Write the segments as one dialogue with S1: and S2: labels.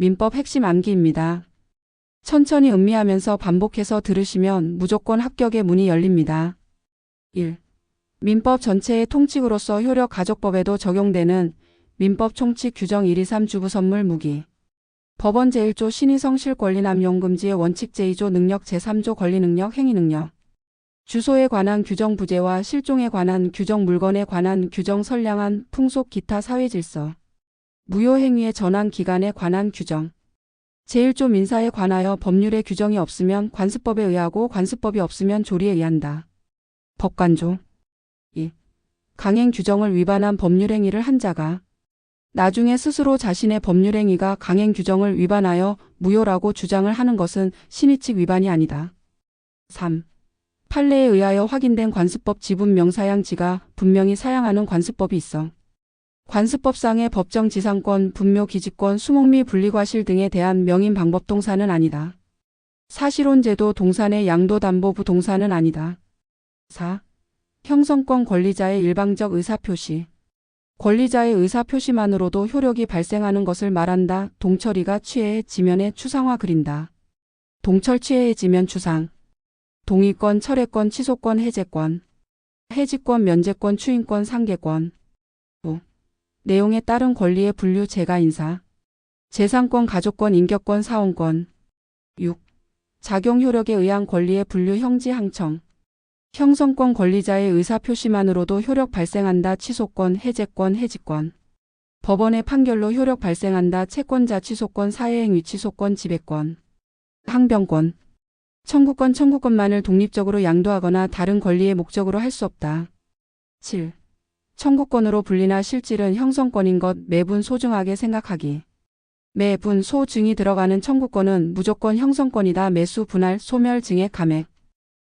S1: 민법 핵심 암기입니다. 천천히 음미하면서 반복해서 들으시면 무조건 합격의 문이 열립니다. 1. 민법 전체의 통칙으로서 효력 가족법에도 적용되는 민법 총칙 규정 123 주부 선물 무기. 법원 제1조 신의성실 권리남용 금지의 원칙 제2조 능력 제3조 권리능력 행위능력. 주소에 관한 규정 부재와 실종에 관한 규정 물건에 관한 규정 선량한 풍속 기타 사회 질서. 무효행위의 전환 기간에 관한 규정. 제1조 민사에 관하여 법률의 규정이 없으면 관습법에 의하고 관습법이 없으면 조리에 의한다. 법관조. 2. 강행 규정을 위반한 법률행위를 한 자가 나중에 스스로 자신의 법률행위가 강행 규정을 위반하여 무효라고 주장을 하는 것은 신의칙 위반이 아니다. 3. 판례에 의하여 확인된 관습법 지분 명사양지가 분명히 사양하는 관습법이 있어. 관습법상의 법정 지상권, 분묘 기지권, 수목 및 분리과실 등에 대한 명인 방법 동사는 아니다. 사실혼 제도 동산의 양도담보 부 동사는 아니다. 4. 형성권 권리자의 일방적 의사표시. 권리자의 의사표시만으로도 효력이 발생하는 것을 말한다. 동철이가 취해의 지면에 추상화 그린다. 동철 취해의 지면 추상. 동의권, 철회권, 취소권, 해제권. 해지권, 면제권, 추인권, 상계권. 5. 내용에 따른 권리의 분류 재가 인사. 재산권, 가족권, 인격권, 사원권. 6. 작용 효력에 의한 권리의 분류 형지 항청. 형성권 권리자의 의사표시만으로도 효력 발생한다. 취소권, 해제권, 해지권. 법원의 판결로 효력 발생한다. 채권자 취소권, 사회행위 취소권, 지배권. 항변권. 청구권, 청구권만을 독립적으로 양도하거나 다른 권리의 목적으로 할 수 없다. 7. 청구권으로 분리나 실질은 형성권인 것 매분 소중하게 생각하기. 매분 소증이 들어가는 청구권은 무조건 형성권이다. 매수 분할 소멸 증액 감액.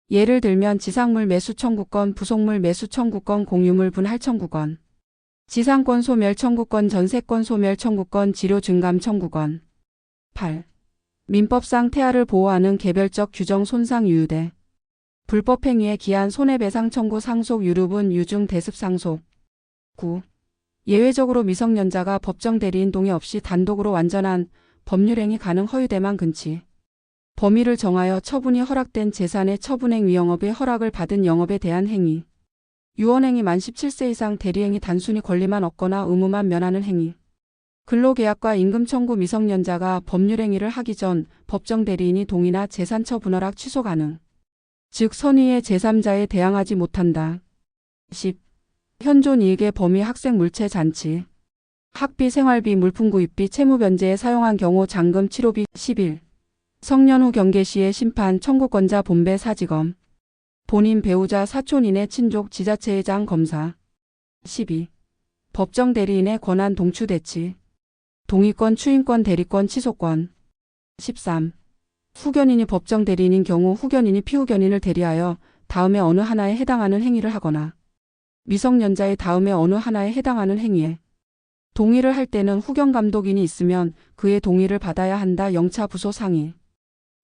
S1: 예를 들면 지상물 매수 청구권, 부속물 매수 청구권, 공유물 분할 청구권. 지상권 소멸 청구권, 전세권 소멸 청구권, 지료 증감 청구권. 8. 민법상 태아를 보호하는 개별적 규정 손상 유유대. 불법 행위에 기한 손해배상 청구 상속 유류분 유중 대습 상속. 9. 예외적으로 미성년자가 법정 대리인 동의 없이 단독으로 완전한 법률행위 가능 허유대만 근치. 범위를 정하여 처분이 허락된 재산의 처분행 위 영업의 허락을 받은 영업에 대한 행위. 유언행위 만 17세 이상 대리행위 단순히 권리만 얻거나 의무만 면하는 행위. 근로계약과 임금 청구 미성년자가 법률행위를 하기 전 법정 대리인이 동의나 재산 처분 허락 취소 가능. 즉 선의의 제3자에 대항하지 못한다. 10. 현존 이익의 범위 학생 물체 잔치. 학비, 생활비, 물품 구입비, 채무 변제에 사용한 경우 잔금 치료비 11. 성년 후 경계 시의 심판 청구권자 본배 사지검. 본인 배우자 사촌인의 친족 지자체의장 검사. 12. 법정 대리인의 권한 동추 대치. 동의권 추인권 대리권 취소권. 13. 후견인이 법정 대리인인 경우 후견인이 피후견인을 대리하여 다음에 어느 하나에 해당하는 행위를 하거나 미성년자의 다음에 어느 하나에 해당하는 행위에 동의를 할 때는 후견 감독인이 있으면 그의 동의를 받아야 한다. 영차 부소 상의.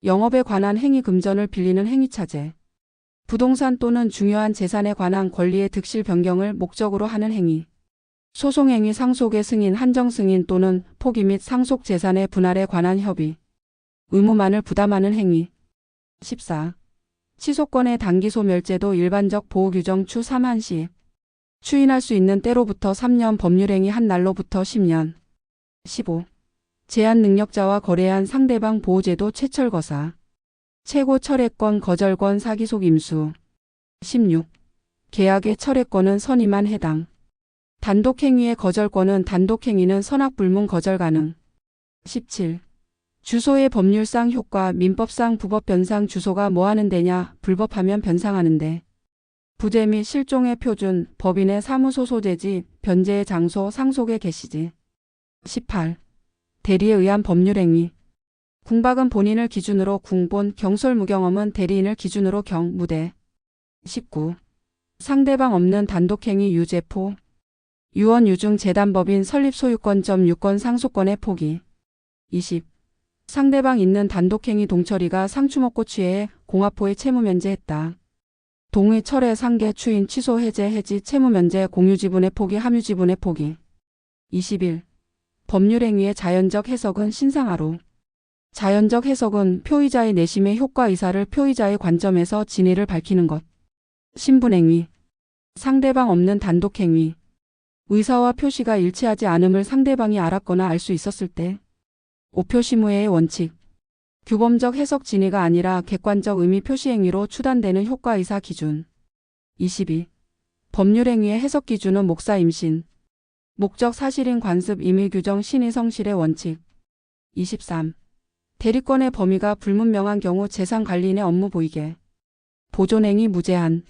S1: 영업에 관한 행위 금전을 빌리는 행위 차제. 부동산 또는 중요한 재산에 관한 권리의 득실 변경을 목적으로 하는 행위. 소송행위 상속의 승인 한정 승인 또는 포기 및 상속 재산의 분할에 관한 협의. 의무만을 부담하는 행위. 14. 취소권의 단기 소 멸제도 일반적 보호규정 추 3한 시. 추인할 수 있는 때로부터 3년 법률행위 한 날로부터 10년. 15. 제한 능력자와 거래한 상대방 보호제도 최철거사. 최고 철회권 거절권 사기속 임수. 16. 계약의 철회권은 선의만 해당. 단독행위의 거절권은 단독행위는 선악불문 거절 가능. 17. 주소의 법률상 효과 민법상 부법 변상 주소가 뭐 하는 데냐 불법하면 변상하는데. 부재 및 실종의 표준 법인의 사무소 소재지 변제의 장소 상속의 개시지. 18. 대리에 의한 법률행위. 궁박은 본인을 기준으로 궁본, 경솔 무경험은 대리인을 기준으로 경, 무대. 19. 상대방 없는 단독행위 유죄포. 유언 유중 재단법인 설립 소유권 점 유권 상속권의 포기. 20. 상대방 있는 단독행위 동처리가 상추 먹고 취해 공화포에 채무 면제했다. 동의 철회 상계 추인 취소 해제 해지 채무 면제 공유 지분의 포기 함유 지분의 포기. 21. 법률행위의 자연적 해석은 신상하로. 자연적 해석은 표의자의 내심의 효과 의사를 표의자의 관점에서 진위를 밝히는 것. 신분행위. 상대방 없는 단독행위. 의사와 표시가 일치하지 않음을 상대방이 알았거나 알 수 있었을 때. 오표시무해의 원칙. 규범적 해석 진위가 아니라 객관적 의미 표시 행위로 추단되는 효과의사 기준. 22. 법률 행위의 해석 기준은 목사 임신. 목적 사실인 관습 임의 규정 신의 성실의 원칙. 23. 대리권의 범위가 불문명한 경우 재산 관리인의 업무 보이게. 보존행위 무제한.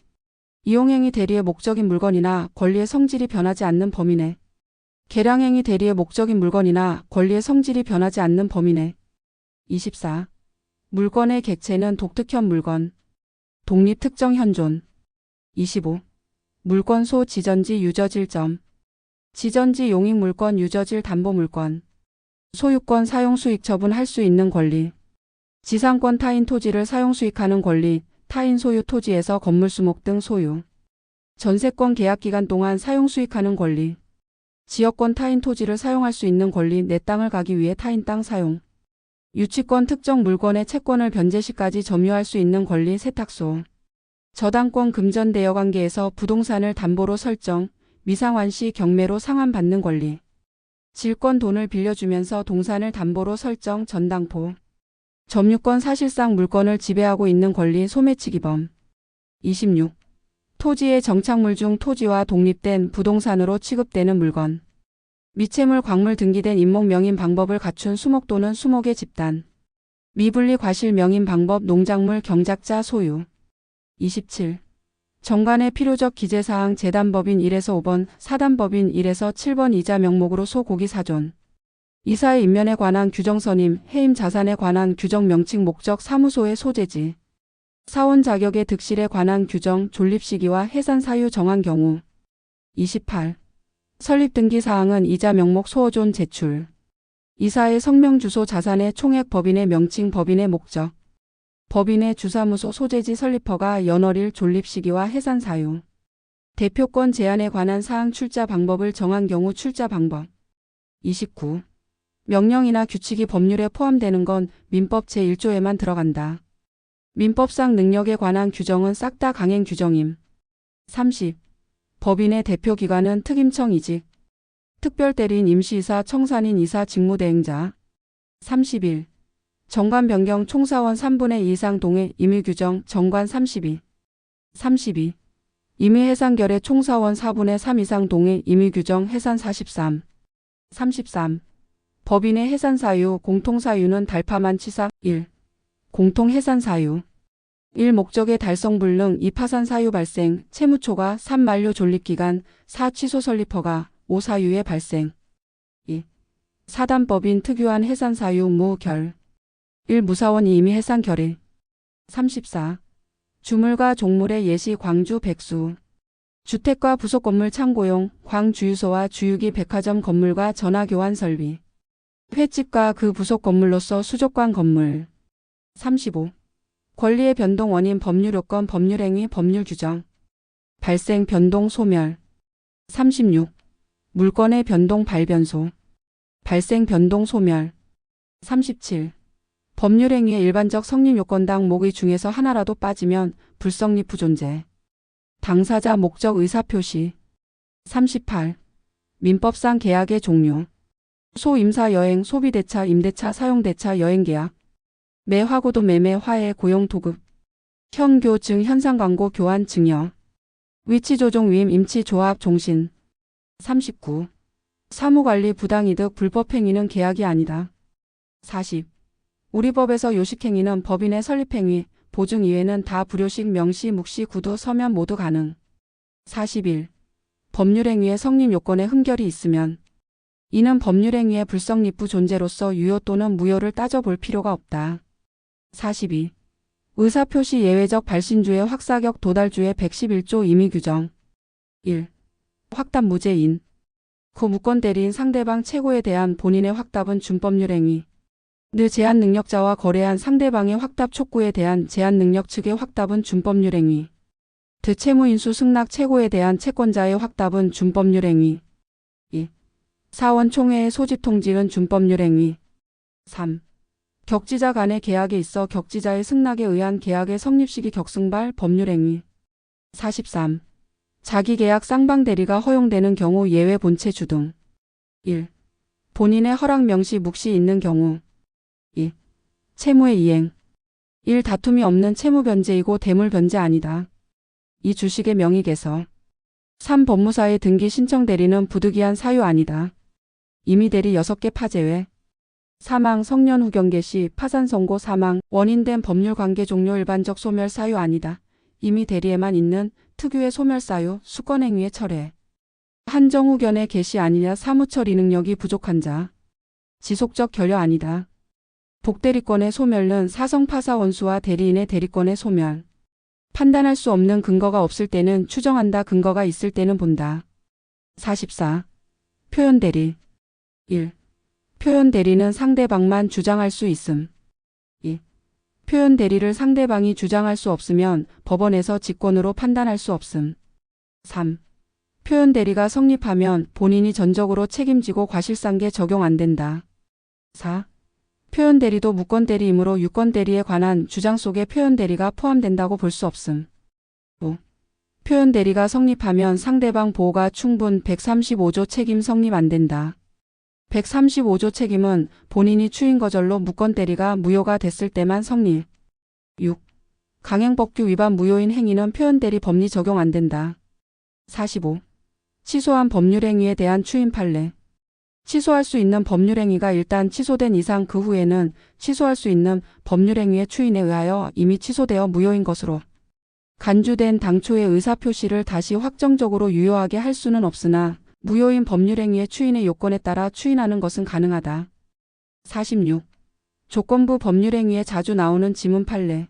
S1: 이용행위 대리의 목적인 물건이나 권리의 성질이 변하지 않는 범위 내. 계량행위 대리의 목적인 물건이나 권리의 성질이 변하지 않는 범위 내. 24. 물건의 객체는 독특현 물건. 독립 특정 현존. 25. 물건 소 지전지 유저질점. 지전지 용익 물건 유저질 담보 물건. 소유권 사용 수익 처분할 수 있는 권리. 지상권 타인 토지를 사용 수익하는 권리, 타인 소유 토지에서 건물 수목 등 소유. 전세권 계약 기간 동안 사용 수익하는 권리. 지역권 타인 토지를 사용할 수 있는 권리 내 땅을 가기 위해 타인 땅 사용. 유치권 특정 물건의 채권을 변제 시까지 점유할 수 있는 권리 세탁소. 저당권 금전 대여 관계에서 부동산을 담보로 설정, 미상환 시 경매로 상환받는 권리. 질권 돈을 빌려주면서 동산을 담보로 설정 전당포. 점유권 사실상 물건을 지배하고 있는 권리 소매치기범. 26. 토지의 정착물 중 토지와 독립된 부동산으로 취급되는 물건. 미채물 광물 등기된 임목 명인 방법을 갖춘 수목 또는 수목의 집단. 미분리 과실 명인 방법 농작물 경작자 소유. 27. 정관의 필요적 기재사항 재단법인 1에서 5번, 사단법인 1에서 7번 이자 명목으로 소고기 사존. 이사의 인면에 관한 규정선임, 해임 자산에 관한 규정 명칭 목적 사무소의 소재지. 사원 자격의 득실에 관한 규정 존립 시기와 해산 사유 정한 경우. 28. 설립 등기 사항은 이자 명목 소어존 제출. 이사의 성명 주소 자산의 총액 법인의 명칭 법인의 목적. 법인의 주사무소 소재지 설립허가 연월일 존립 시기와 해산 사유. 대표권 제한에 관한 사항 출자 방법을 정한 경우 출자 방법. 29. 명령이나 규칙이 법률에 포함되는 건 민법 제1조에만 들어간다. 민법상 능력에 관한 규정은 싹 다 강행 규정임. 30. 법인의 대표기관은 특임청 이직. 특별대리인 임시이사 청산인 이사 직무대행자. 31. 정관 변경 총사원 3분의 2 이상 동의 임의 규정 정관 32. 32. 임의 해산 결의 총사원 4분의 3 이상 동의 임의 규정 해산 43. 33. 법인의 해산 사유 공통 사유는 달파만 치사 1. 공통 해산 사유 1. 목적의 달성 불능 2. 파산 사유 발생 채무초과 3. 만료 존립 기간 4. 취소 설립허가 5. 사유의 발생 2. 사단법인 특유한 해산 사유 무결 1. 무사원이 이미 해산 결의 34. 주물과 종물의 예시 광주 백수 주택과 부속 건물 창고용 광주유소와 주유기 백화점 건물과 전화교환 설비 횟집과 그 부속 건물로서 수족관 건물 35. 권리의 변동 원인 법률 요건 법률 행위 법률 규정 발생 변동 소멸 36. 물건의 변동 발변소 발생 변동 소멸 37. 법률 행위의 일반적 성립 요건당 목의 중에서 하나라도 빠지면 불성립 부 존재. 당사자 목적 의사 표시. 38. 민법상 계약의 종류. 소임사 여행, 소비대차, 임대차, 사용대차, 여행계약. 매화고도 매매, 화해, 고용, 도급. 현교, 증, 현상 광고, 교환, 증여. 위치조종, 위임, 임치, 조합, 종신. 39. 사무관리, 부당이득, 불법행위는 계약이 아니다. 40. 우리 법에서 요식행위는 법인의 설립행위, 보증 이외는 다 불요식, 명시, 묵시, 구두, 서면 모두 가능. 41. 법률행위의 성립 요건에 흠결이 있으면 이는 법률행위의 불성립부 존재로서 유효 또는 무효를 따져볼 필요가 없다. 42. 의사표시 예외적 발신주의 확사격 도달주의 111조 임의 규정 1. 확답 무죄인 그 무권 대리인 상대방 최고에 대한 본인의 확답은 준법률 행위 느 제한 능력자와 거래한 상대방의 확답 촉구에 대한 제한 능력 측의 확답은 준법률 행위. 드 채무인수 승낙 최고에 대한 채권자의 확답은 준법률 행위. 2. 사원 총회의 소집 통지는 준법률 행위. 3. 격지자 간의 계약에 있어 격지자의 승낙에 의한 계약의 성립 시기 격승발 법률 행위. 43. 자기 계약 쌍방 대리가 허용되는 경우 예외 본체 주등. 1. 본인의 허락 명시 묵시 있는 경우. 2. 채무의 이행. 1. 다툼이 없는 채무 변제이고 대물 변제 아니다. 2. 주식의 명의개서. 3. 법무사의 등기 신청 대리는 부득이한 사유 아니다. 이미 대리 6개 파제외. 사망 성년 후 경계 시 파산 선고 사망 원인된 법률 관계 종료 일반적 소멸 사유 아니다. 이미 대리에만 있는 특유의 소멸 사유 수권 행위의 철회. 한정 후견의 개시 아니냐 사무 처리 능력이 부족한 자. 지속적 결여 아니다. 복대리권의 소멸은 사성 파사 원수와 대리인의 대리권의 소멸. 판단할 수 없는 근거가 없을 때는 추정한다 근거가 있을 때는 본다. 44. 표현 대리 1. 표현 대리는 상대방만 주장할 수 있음. 2. 표현 대리를 상대방이 주장할 수 없으면 법원에서 직권으로 판단할 수 없음. 3. 표현 대리가 성립하면 본인이 전적으로 책임지고 과실상계 적용 안 된다. 4. 표현 대리도 무권 대리이므로 유권 대리에 관한 주장 속에 표현 대리가 포함된다고 볼 수 없음. 5. 표현 대리가 성립하면 상대방 보호가 충분 135조 책임 성립 안 된다. 135조 책임은 본인이 추인 거절로 무권 대리가 무효가 됐을 때만 성립. 6. 강행법규 위반 무효인 행위는 표현 대리 법리 적용 안 된다. 45. 취소한 법률 행위에 대한 추인 판례. 취소할 수 있는 법률 행위가 일단 취소된 이상 그 후에는 취소할 수 있는 법률 행위의 추인에 의하여 이미 취소되어 무효인 것으로 간주된 당초의 의사표시를 다시 확정적으로 유효하게 할 수는 없으나 무효인 법률행위의 추인의 요건에 따라 추인하는 것은 가능하다. 46. 조건부 법률행위에 자주 나오는 지문 판례.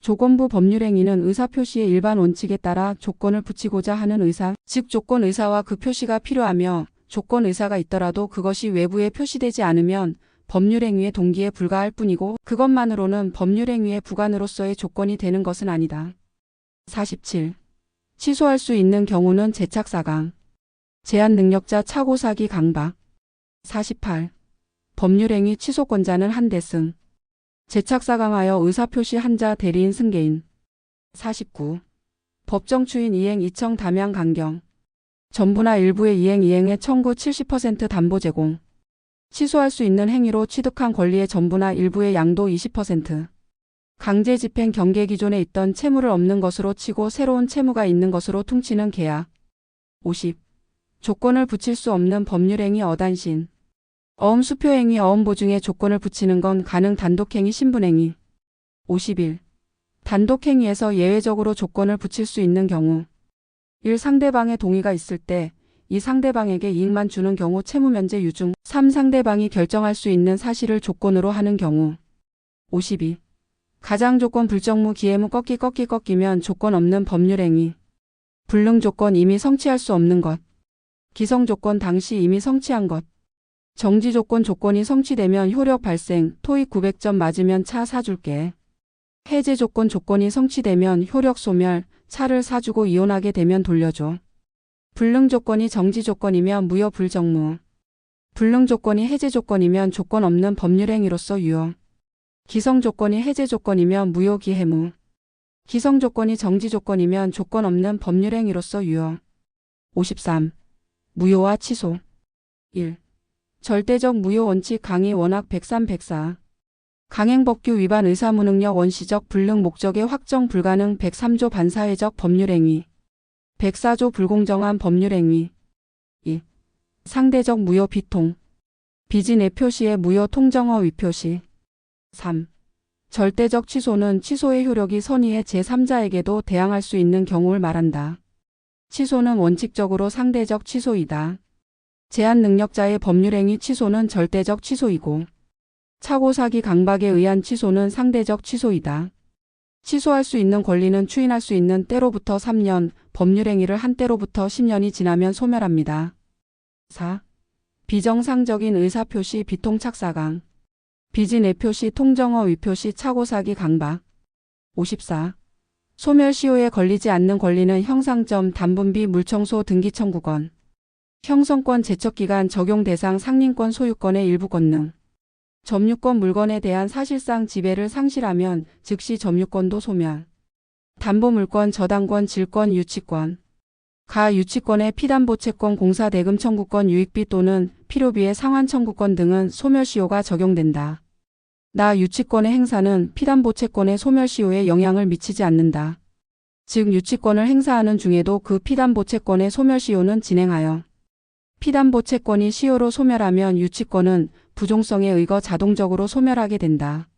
S1: 조건부 법률행위는 의사표시의 일반 원칙에 따라 조건을 붙이고자 하는 의사, 즉 조건 의사와 그 표시가 필요하며 조건 의사가 있더라도 그것이 외부에 표시되지 않으면 법률행위의 동기에 불과할 뿐이고 그것만으로는 법률행위의 부관으로서의 조건이 되는 것은 아니다. 47. 취소할 수 있는 경우는 재착사강. 제한 능력자 차고 사기 강박. 48. 법률행위 취소권자는 한 대승. 재착사 강하여 의사표시 한자 대리인 승계인. 49. 법정 추인 이행 이청 담양 강경. 전부나 일부의 이행 이행의 청구 70% 담보 제공. 취소할 수 있는 행위로 취득한 권리의 전부나 일부의 양도 20%. 강제 집행 경계 기존에 있던 채무를 없는 것으로 치고 새로운 채무가 있는 것으로 퉁치는 계약. 50. 조건을 붙일 수 없는 법률행위 어단신. 어음 수표행위 어음 보증에 조건을 붙이는 건 가능 단독행위 신분행위. 51. 단독행위에서 예외적으로 조건을 붙일 수 있는 경우. 1. 상대방의 동의가 있을 때, 이 상대방에게 이익만 주는 경우 채무면제 유중. 3. 상대방이 결정할 수 있는 사실을 조건으로 하는 경우. 52. 가장 조건 불정무 기해무 꺾기 꺾기 꺾이면 조건 없는 법률행위. 불능 조건 이미 성취할 수 없는 것. 기성 조건 당시 이미 성취한 것. 정지 조건 조건이 성취되면 효력 발생, 토익 900점 맞으면 차 사줄게. 해제 조건 조건이 성취되면 효력 소멸, 차를 사주고 이혼하게 되면 돌려줘. 불능 조건이 정지 조건이면 무효 불정무. 불능 조건이 해제 조건이면 조건 없는 법률행위로서 유효. 기성 조건이 해제 조건이면 무효 기해무. 기성 조건이 정지 조건이면 조건 없는 법률행위로서 유효. 53. 무효와 취소. 1. 절대적 무효 원칙 강의 원학 103 104. 강행법규 위반 의사무능력 원시적 불능 목적의 확정 불가능 103조 반사회적 법률행위. 104조 불공정한 법률행위. 2. 상대적 무효 비통. 비진의 표시의 무효 통정어 위표시. 3. 절대적 취소는 취소의 효력이 선의의 제3자에게도 대항할 수 있는 경우를 말한다. 취소는 원칙적으로 상대적 취소이다. 제한 능력자의 법률행위 취소는 절대적 취소이고 차고 사기 강박에 의한 취소는 상대적 취소이다. 취소할 수 있는 권리는 추인할 수 있는 때로부터 3년, 법률행위를 한 때로부터 10년이 지나면 소멸합니다. 4. 비정상적인 의사표시 비통착사강 비진 애 표시 통정어 위표시 차고사기 강박 54. 소멸시효에 걸리지 않는 권리는 형상점 단분비 물청소 등기 청구권 형성권 제척기간 적용 대상 상린권 소유권의 일부 권능. 점유권 물건에 대한 사실상 지배를 상실하면 즉시 점유권도 소멸. 담보물권 저당권 질권 유치권. 가 유치권의 피담보채권 공사 대금 청구권 유익비 또는 필요비의 상환 청구권 등은 소멸시효가 적용된다. 나 유치권의 행사는 피담보채권의 소멸시효에 영향을 미치지 않는다. 즉 유치권을 행사하는 중에도 그 피담보채권의 소멸시효는 진행하여 피담보채권이 시효로 소멸하면 유치권은 부종성에 의거 자동적으로 소멸하게 된다.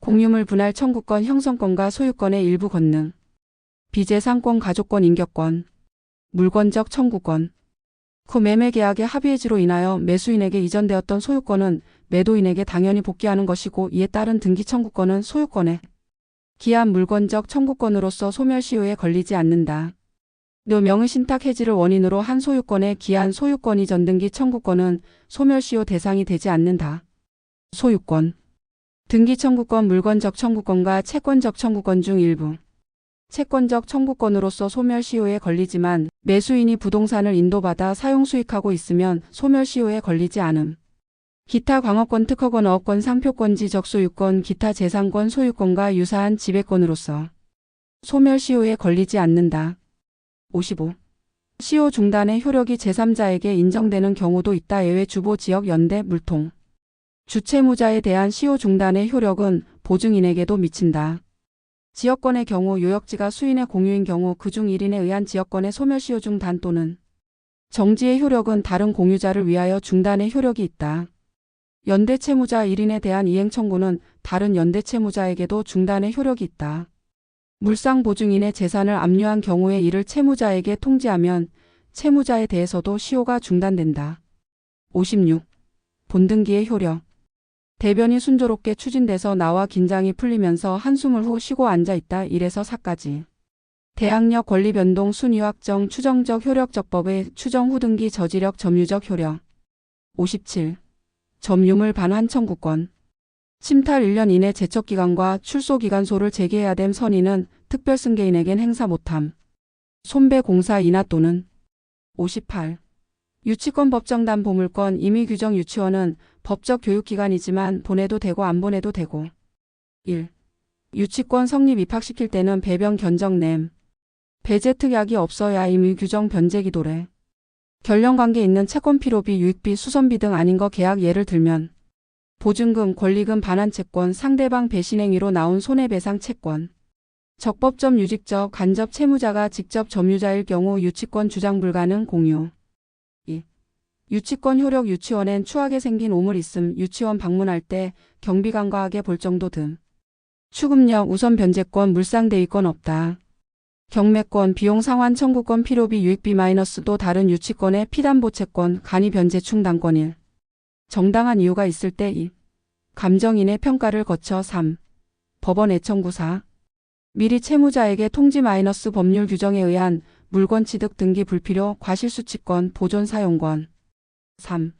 S1: 공유물 분할 청구권 형성권과 소유권의 일부 권능 비재상권 가족권 인격권 물권적 청구권 그 매매 계약의 합의해지로 인하여 매수인에게 이전되었던 소유권은 매도인에게 당연히 복귀하는 것이고 이에 따른 등기 청구권은 소유권에 기한 물권적 청구권으로서 소멸시효에 걸리지 않는다. 또 명의신탁 해지를 원인으로 한 소유권의 기한 소유권 이 전 등기 청구권은 소멸시효 대상이 되지 않는다. 소유권 등기 청구권 물권적 청구권과 채권적 청구권 중 일부 채권적 청구권으로서 소멸시효에 걸리지만 매수인이 부동산을 인도받아 사용 수익하고 있으면 소멸시효에 걸리지 않음. 기타 광업권 특허권 어업권 상표권지 적소 유권 기타 재산권 소유권과 유사한 지배권으로서 소멸 시효에 걸리지 않는다. 55. 시효 중단의 효력이 제3자에게 인정되는 경우도 있다. 예외 주보 지역 연대 물통. 주채무자에 대한 시효 중단의 효력은 보증인에게도 미친다. 지역권의 경우 요역지가 수인의 공유인 경우 그중 1인에 의한 지역권의 소멸시효 중단 또는 정지의 효력은 다른 공유자를 위하여 중단의 효력이 있다. 연대 채무자 1인에 대한 이행 청구는 다른 연대 채무자에게도 중단의 효력이 있다. 물상 보증인의 재산을 압류한 경우에 이를 채무자에게 통지하면 채무자에 대해서도 시효가 중단된다. 56. 본등기의 효력 대변이 순조롭게 추진돼서 나와 긴장이 풀리면서 한숨을 후 쉬고 앉아 있다 1에서 4까지. 대항력 권리 변동 순위 확정 추정적 효력적법의 추정 후등기 저지력 점유적 효력. 57. 점유물 반환 청구권. 침탈 1년 이내 제척기간과 출소기간소를 제기해야 됨 선의는 특별승계인에겐 행사 못함. 손배 공사 인하 또는 58. 유치권 법정담 보물권 임의규정 유치원은 법적 교육기관이지만 보내도 되고 안 보내도 되고 1. 유치권 성립 입학시킬 때는 배변 견적 냄 배제 특약이 없어야 임의규정 변제기도래 결령관계 있는 채권 필요비 유익비 수선비 등 아닌 거 계약 예를 들면 보증금 권리금 반환 채권 상대방 배신 행위로 나온 손해배상 채권 적법점 유직적 간접 채무자가 직접 점유자일 경우 유치권 주장 불가능 공유 유치권 효력 유치원엔 추하게 생긴 오물 있음 유치원 방문할 때 경비 간과하게 볼 정도 등. 추금력 우선 변제권 물상대위권 없다. 경매권 비용 상환 청구권 필요비 유익비 마이너스 또 다른 유치권의 피담보채권 간이 변제 충당권 1. 정당한 이유가 있을 때 2. 감정인의 평가를 거쳐 3. 법원 애청구 4. 미리 채무자에게 통지 마이너스 법률 규정에 의한 물권 취득 등기 불필요 과실수취권 보존 사용권 3.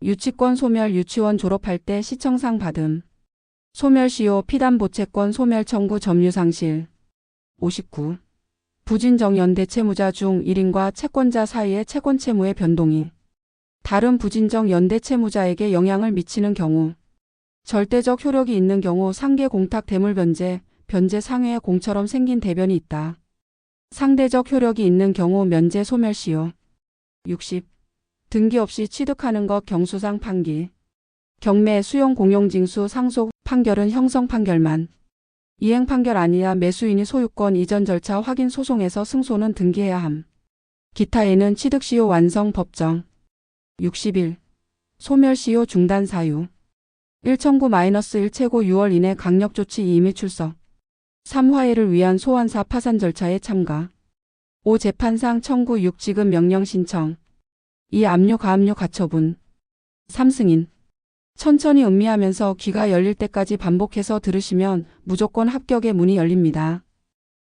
S1: 유치권 소멸 유치원 졸업할 때 시청상 받음. 소멸시효 피담보채권 소멸 청구 점유상실. 59. 부진정 연대 채무자 중 1인과 채권자 사이의 채권 채무의 변동이 다른 부진정 연대 채무자에게 영향을 미치는 경우 절대적 효력이 있는 경우 상계 공탁 대물 변제, 변제 상회의 공처럼 생긴 대변이 있다. 상대적 효력이 있는 경우 면제 소멸 시효. 60. 등기 없이 취득하는 것 경수상 판기. 경매 수용 공용징수 상속 판결은 형성 판결만. 이행 판결 아니야 매수인이 소유권 이전 절차 확인 소송에서 승소는 등기해야 함. 기타에는 취득시효 완성 법정. 61. 소멸시효 중단 사유. 1청구-1 최고 6월 이내 강력조치 이미 출석. 3화해를 위한 소환사 파산 절차에 참가. 5 재판상 청구 6 지급 명령 신청. 이 압류 가압류 가처분. 3승인. 천천히 음미하면서 귀가 열릴 때까지 반복해서 들으시면 무조건 합격의 문이 열립니다.